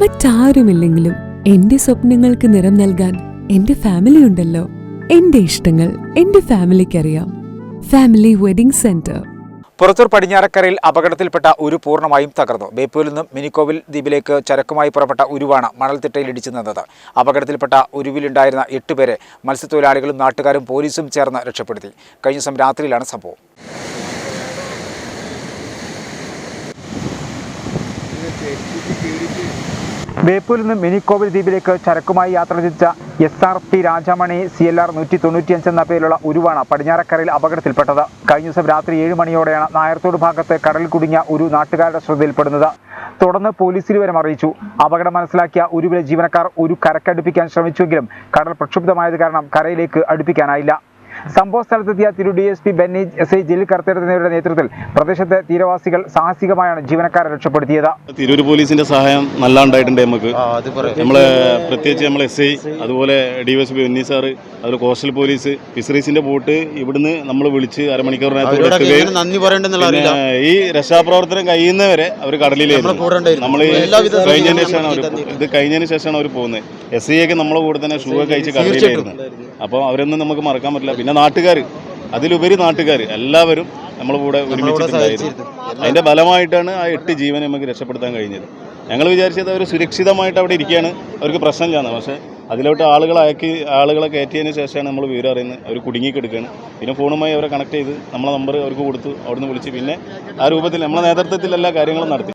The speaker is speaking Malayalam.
മറ്റാരുമില്ലെങ്കിലും എന്റെ സ്വപ്നങ്ങൾക്ക് നിറം നൽകാൻ എന്റെ ഫാമിലി ഉണ്ടല്ലോ. എന്റെ ഇഷ്ടങ്ങൾ എന്റെ ഫാമിലിക്കറിയാം ഫാമിലി വെഡിംഗ് സെന്റർ പുറത്തൂർ പടിഞ്ഞാറക്കരയിൽ അപകടത്തിൽപ്പെട്ട ഉരു പൂർണമായും തകർന്നു. ബേപ്പൂരിൽ നിന്നും മിനിക്കോവിൽ ദ്വീപിലേക്ക് ചരക്കുമായി പുറപ്പെട്ട ഉരുവാണ് മണൽത്തിട്ടയിൽ ഇടിച്ചു നിന്നത്. അപകടത്തിൽപ്പെട്ട ഉരുവിലുണ്ടായിരുന്ന എട്ടുപേരെ മത്സ്യത്തൊഴിലാളികളും നാട്ടുകാരും പോലീസും ചേർന്ന് രക്ഷപ്പെടുത്തി. കഴിഞ്ഞ ദിവസം രാത്രിയിലാണ് സംഭവം. ബേപ്പൂരിൽ നിന്നും മിനിക്കോവിൽ ദ്വീപിലേക്ക് ചരക്കുമായി യാത്ര തിരിച്ച S R P Rajamani C L R നൂറ്റി തൊണ്ണൂറ്റിയഞ്ച് എന്ന പേരിലുള്ള ഉരുവാണ് പടിഞ്ഞാറക്കരയിൽ അപകടത്തിൽപ്പെട്ടത്. കഴിഞ്ഞ ദിവസം രാത്രി ഏഴ് മണിയോടെയാണ് നായർത്തോട് ഭാഗത്ത് കടലിൽ കുടുങ്ങിയ ഒരു നാട്ടുകാരുടെ ശ്രദ്ധയിൽപ്പെടുന്നത്. തുടർന്ന് പോലീസിൽ വരെ അറിയിച്ചു. അപകടം മനസ്സിലാക്കിയ ഉരുവിലെ ജീവനക്കാർ ഒരു കരക്കടുപ്പിക്കാൻ ശ്രമിച്ചുവെങ്കിലും കടൽ പ്രക്ഷുബ്ധമായത് കാരണം കരയിലേക്ക് അടുപ്പിക്കാനായില്ല. സംഭവ സ്ഥലത്തെത്തിയ തിരു D S P Benny S I Jaleel എന്നിവരുടെ നേതൃത്വത്തിൽ പ്രദേശത്തെ തീരവാസികൾ സാഹസികമായാണ് ജീവനക്കാരെ രക്ഷപ്പെടുത്തിയത്. തിരൂർ പോലീസിന്റെ സഹായം നല്ല ഉണ്ടായിട്ടുണ്ട് നമുക്ക് നമ്മളെ പ്രത്യേകിച്ച് നമ്മൾ എസ് ഐ അതുപോലെ D S P Benny sir അതുപോലെ കോസ്റ്റൽ പോലീസ് ഫിഷറീസിന്റെ ബോട്ട് ഇവിടുന്ന് നമ്മൾ വിളിച്ച് അരമണിക്കൂറിനകത്ത് ഈ രക്ഷാപ്രവർത്തനം കഴിയുന്നവരെ അവർ കടലിലേക്ക് കടലിലായിരുന്നു കൂടെ ഉണ്ടായിരുന്നു. നമ്മൾ എല്ലാവിധ കഴിഞ്ഞതിന് ശേഷമാണ് അവർ ഇത് കഴിഞ്ഞതിന് ശേഷമാണ് അവർ പോകുന്നത്. എസ് ഐ ഒക്കെ നമ്മളെ കൂടെ തന്നെ ഷൂ ഒക്കെ അയച്ച് കടലിലായിരുന്നു അപ്പോൾ അവരൊന്നും നമുക്ക് മറക്കാൻ പറ്റില്ല. പിന്നെ നാട്ടുകാർ. അതിലുപരി നാട്ടുകാർ. എല്ലാവരും നമ്മൾ കൂടെ ഒരുമിച്ചിട്ടുണ്ടായിരുന്നു. അതിന്റെ ഫലമായിട്ടാണ് ആ എട്ട് ജീവനെ നമുക്ക് രക്ഷപ്പെടുത്താൻ കഴിഞ്ഞത്. ഞങ്ങൾ വിചാരിച്ചത് അവർ സുരക്ഷിതമായിട്ട് അവിടെ ഇരിക്കുകയാണ്. അവർക്ക് പ്രശ്നമില്ലാന്ന്. പക്ഷേ അതിലോട്ട് ആളുകളെ അയക്കി ആളുകളെ കയറ്റിയതിന് ശേഷമാണ് നമ്മൾ വിവരം അറിയുന്നത്. അവർ കുടുങ്ങിക്കെടുക്കുകയാണ് പിന്നെ ഫോണുമായി അവരെ കണക്ട് ചെയ്ത് നമ്മളെ നമ്പർ അവർക്ക് കൊടുത്തു അവിടുന്ന് വിളിച്ച് പിന്നെ ആ രൂപത്തിൽ നമ്മളെ നേതൃത്വത്തിൽ എല്ലാ കാര്യങ്ങളും നടത്തി.